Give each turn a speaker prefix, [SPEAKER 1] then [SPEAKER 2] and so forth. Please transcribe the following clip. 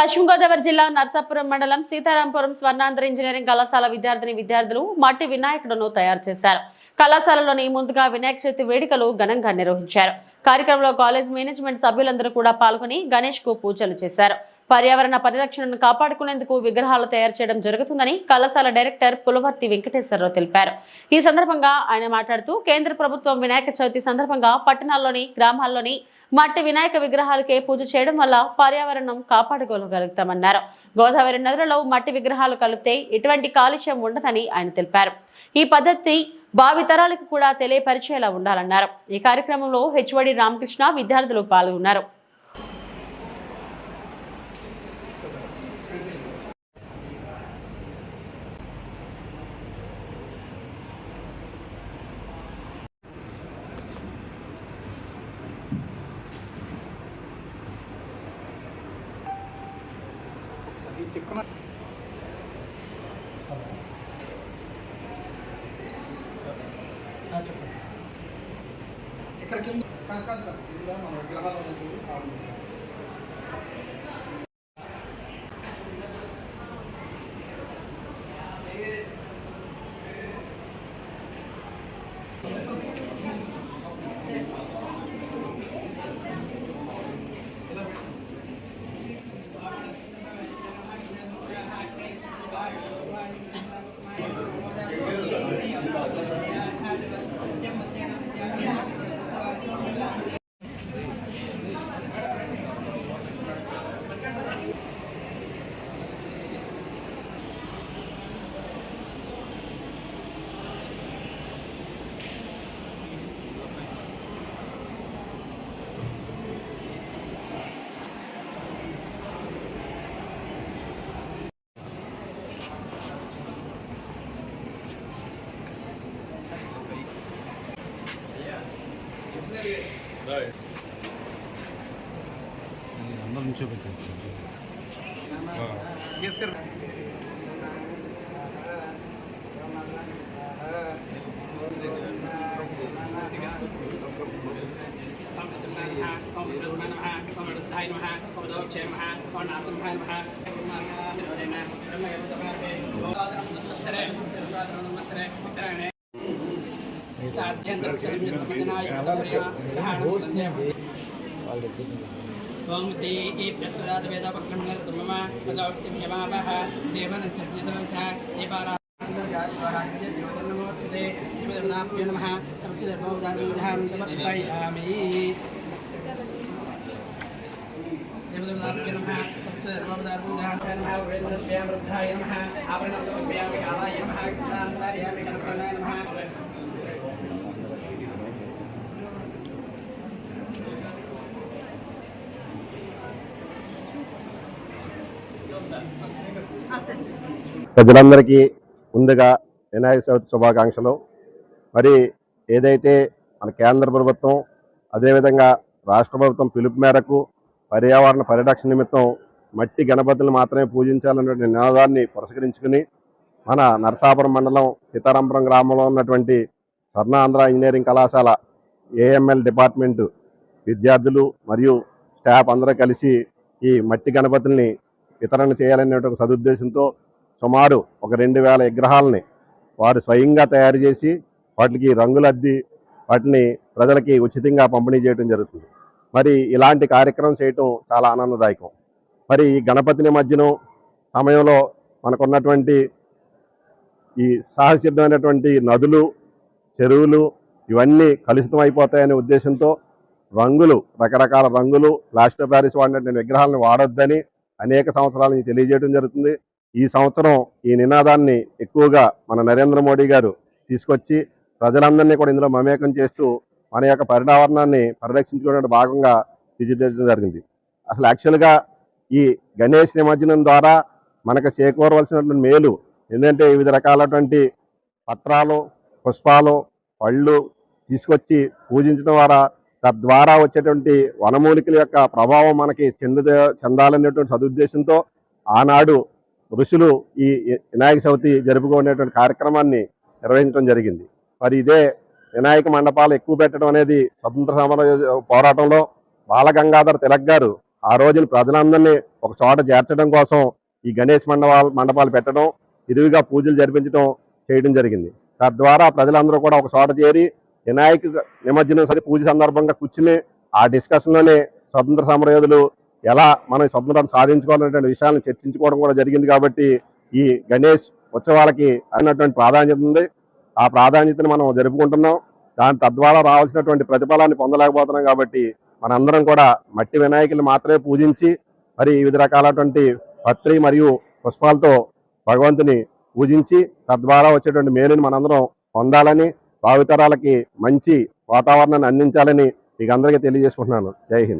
[SPEAKER 1] పశ్చిమ గోదావరి జిల్లా నర్సాపురం మండలం సీతారాంపురం స్వర్ణాంధ్ర ఇంజనీరింగ్ కళాశాల విద్యార్థిని విద్యార్థులు మట్టి వినాయకుడును తయారు చేశారు. కళాశాలలోని ముందుగా వినాయక చవితి వేడుకలు ఘనంగా నిర్వహించారు. కార్యక్రమంలో కాలేజ్ మేనేజ్మెంట్ సభ్యులందరూ కూడా పాల్గొని గణేష్కు పూజలు చేశారు. పర్యావరణ పరిరక్షణను కాపాడుకునేందుకు విగ్రహాలు తయారు చేయడం జరుగుతుందని కళాశాల డైరెక్టర్ పులవర్తి వెంకటేశ్వరరావు తెలిపారు. ఈ సందర్భంగా ఆయన మాట్లాడుతూ కేంద్ర ప్రభుత్వం వినాయక చవితి సందర్భంగా పట్టణాల్లోని గ్రామాల్లోని మట్టి వినాయక విగ్రహాలకే పూజ చేయడం వల్ల పర్యావరణం కాపాడుకోగలుగుతామన్నారు. గోదావరి నదులలో మట్టి విగ్రహాలు కలిపితే ఎటువంటి కాలుష్యం ఉండదని ఆయన తెలిపారు. ఈ పద్ధతి భావితరాలకు కూడా తెలియపరిచేలా ఉండాలన్నారు. ఈ కార్యక్రమంలో హెచ్వడి రామకృష్ణ విద్యార్థులు పాల్గొన్నారు.
[SPEAKER 2] ఈ తిక్కున ఆ, చెప్పండి ఇక్కడ కింద కాదు కాదు కాదు. కింద మన విగ్రహాలు ఉన్నాయి చూడు, ఆ విగ్రహాలు.
[SPEAKER 3] ఓం దే
[SPEAKER 4] ఏ ప్రసాద వేద పక్షణ తుమ్మ ప్రజావక్తి భీమావహ దేవన చర్జిసోస ఏ పారా జ్యోతిర్నమోర్తే శ్రీమద్భ్యో నమ సంచిధర్మోదానం సమర్పయామి దేవదర్భ్యో నమ సంచిధర్మోదానం వృద్ధాయ నమ ఆభరణాయ నమ కృష్ణాంతర్యామి కల్పనాయ నమ
[SPEAKER 5] ప్రజలందరికీ ముందుగా వినాయక చవితి శుభాకాంక్షలు. మరి ఏదైతే మన కేంద్ర ప్రభుత్వం అదేవిధంగా రాష్ట్ర ప్రభుత్వం పిలుపు మేరకు పర్యావరణ పరిరక్షణ నిమిత్తం మట్టి గణపతులు మాత్రమే పూజించాలనే నినాదాన్ని పురస్కరించుకుని మన నరసాపురం మండలం సీతారాంపురం గ్రామంలో ఉన్నటువంటి స్వర్ణాంధ్ర ఇంజనీరింగ్ కళాశాల ఏఎంఎల్ డిపార్ట్మెంటు విద్యార్థులు మరియు స్టాఫ్ అందరూ కలిసి ఈ మట్టి గణపతుల్ని వితరణ చేయాలనే ఒక సదుద్దేశంతో సుమారు ఒక రెండు వేల విగ్రహాలని వారు స్వయంగా తయారు చేసి వాటికి రంగులద్ది వాటిని ప్రజలకి ఉచితంగా పంపిణీ చేయడం జరుగుతుంది. మరి ఇలాంటి కార్యక్రమం చేయటం చాలా ఆనందదాయకం. మరి ఈ గణపతిని మధ్యన సమయంలో మనకున్నటువంటి ఈ సాహసిద్ధమైనటువంటి నదులు చెరువులు ఇవన్నీ కలుషితం అయిపోతాయనే ఉద్దేశంతో రంగులు రకరకాల రంగులు ప్లాస్టో ప్యారిస్ వాడినటువంటి విగ్రహాలను వాడొద్దని అనేక సంవత్సరాల నుంచి తెలియజేయడం జరుగుతుంది. ఈ సంవత్సరం ఈ నినాదాన్ని ఎక్కువగా మన నరేంద్ర మోడీ గారు తీసుకొచ్చి ప్రజలందరినీ కూడా ఇందులో మమేకం చేస్తూ మన యొక్క పర్యావరణాన్ని పరిరక్షించుకునే భాగంగా తీర్చిదిద్దడం జరిగింది. అసలు యాక్చువల్గా ఈ గణేష్ నిమజ్జనం ద్వారా మనకు చేకూరవలసినటువంటి మేలు ఎందుకంటే వివిధ రకాలటువంటి పత్రాలు పుష్పాలు పళ్ళు తీసుకొచ్చి పూజించడం ద్వారా తద్వారా వచ్చేటువంటి వనమూలికల యొక్క ప్రభావం మనకి చెంద చెందాలనేటువంటి సదుద్దేశంతో ఆనాడు ఋషులు ఈ వినాయక చవితి జరుపుకునేటువంటి కార్యక్రమాన్ని నిర్వహించడం జరిగింది. మరి ఇదే వినాయక మండపాలు ఎక్కువ పెట్టడం అనేది స్వతంత్ర సమర పోరాటంలో బాలగంగాధర తిలక్ గారు ఆ రోజున ప్రజలందరినీ ఒక చోట చేర్చడం కోసం ఈ గణేష్ మండపాలు మండపాలు పెట్టడం ఇరువుగా పూజలు జరిపించడం చేయడం జరిగింది. తద్వారా ప్రజలందరూ కూడా ఒక చోట చేరి వినాయక నిమజ్జనం సరి పూజ సందర్భంగా కూర్చుని ఆ డిస్కషన్లోనే స్వతంత్ర సమరయోధులు ఎలా మనం స్వతంత్రాన్ని సాధించుకోవాలనేటువంటి విషయాలను చర్చించుకోవడం కూడా జరిగింది కాబట్టి ఈ గణేష్ ఉత్సవాలకి అయినటువంటి ప్రాధాన్యత ఉంది. ఆ ప్రాధాన్యతను మనం జరుపుకుంటున్నాం. దాని తద్వారా రావాల్సినటువంటి ప్రతిఫలాన్ని పొందలేకపోతున్నాం కాబట్టి మనందరం కూడా మట్టి వినాయకులు మాత్రమే పూజించి మరి వివిధ రకాలటువంటి పత్రి మరియు పుష్పాలతో భగవంతుని పూజించి తద్వారా వచ్చేటువంటి మేలుని మనందరం పొందాలని భావితరాలకి మంచి వాతావరణాన్ని అందించాలని మీకు అందరికీ తెలియజేసుకుంటున్నాను. జై హింద్.